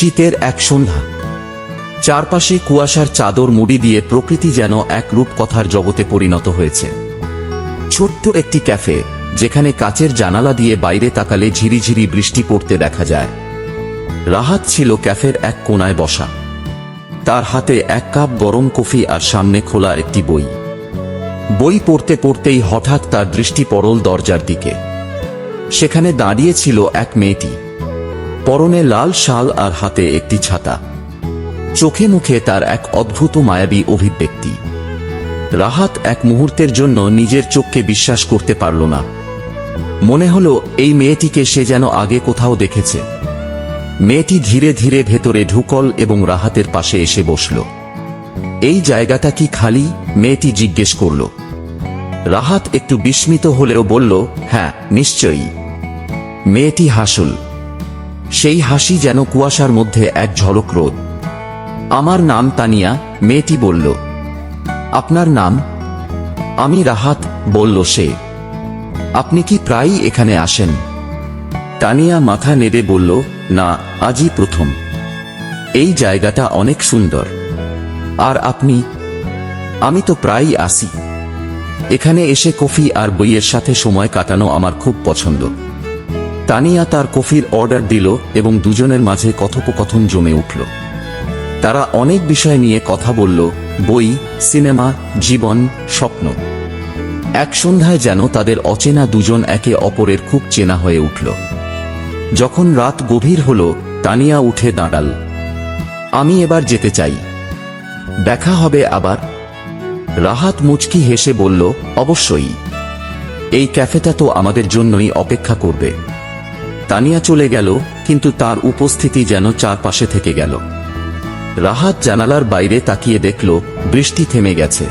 শীতের এক সন্ধ্যা। চারপাশে কুয়াশার চাদর মুড়ি দিয়ে প্রকৃতি যেন এক রূপকথার জগতে পরিণত হয়েছে। ছোট্ট একটি ক্যাফে, যেখানে কাচের জানালা দিয়ে বাইরে তাকালে ঝিরিঝিরি বৃষ্টি পড়তে দেখা যায়। রাহাত ছিল ক্যাফের এক কোনায় বসা। তার হাতে এক কাপ গরম কফি আর সামনে খোলা একটি বই। বই পড়তে পড়তেই হঠাৎ তার দৃষ্টি পড়ল দরজার দিকে। সেখানে দাঁড়িয়ে ছিল এক মেয়েটি। পরনে লাল শাল আর হাতে একটি ছাতা। চোখে মুখে তার এক অদ্ভুত মায়াবী অভিব্যক্তি। রাহাত এক মুহূর্তের জন্য নিজের চোখকে বিশ্বাস করতে পারল না। মনে হলো এই মেয়েটিকে সে যেন আগে কোথাও দেখেছে। মেয়েটি ধীরে ধীরে ভেতরে ঢুকল এবং রাহাতের পাশে এসে বসল। এই জায়গাটা কি খালি? মেয়েটি জিজ্ঞেস করল। রাহাত একটু বিস্মিত হলেও বলল হ্যাঁ নিশ্চয়ই। মেয়েটি হাসল। সেই হাসি যেন কুয়াশার মধ্যে এক ঝলক রোদ। আমার নাম তানিয়া, মেয়েটি বলল, আপনার নাম? আমি রাহাত বলল, সে। আপনি কি প্রায়ই এখানে আসেন? তানিয়া মাথা নেড়ে বলল, না, আজই প্রথম। এই জায়গাটা অনেক সুন্দর। আর আপনি? আমি তো প্রায়ই আসি। এখানে এসে কফি আর বইয়ের সাথে সময় কাটানো আমার খুব পছন্দ। তানিয়া তার কফির অর্ডার দিল এবং দুজনের মাঝে কথোপকথন জমে উঠল। তারা অনেক বিষয় নিয়ে কথা বলল, বই, সিনেমা, জীবন, স্বপ্ন। এক সন্ধ্যায় যেন তাদের অচেনা দুজন একে অপরের খুব চেনা হয়ে উঠল। যখন রাত গভীর হল, তানিয়া উঠে দাঁড়াল। আমি এবার যেতে চাই। দেখা হবে আবার। রাহাত মুচকি হেসে বলল, অবশ্যই। এই ক্যাফেটা তো আমাদের জন্যই অপেক্ষা করবে। তানিয়া চলে গেল, কিন্তু তার উপস্থিতি যেন চারপাশে থেকে গেল। রাহাত জানালার বাইরে তাকিয়ে দেখল, বৃষ্টি থেমে গেছে।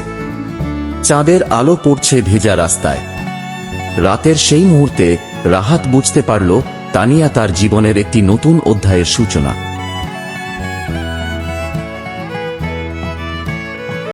চাঁদের আলো পড়ছে ভেজা রাস্তায়। রাতের সেই মুহূর্তে রাহাত বুঝতে পারল, তানিয়া তার জীবনের একটি নতুন অধ্যায়ের সূচনা।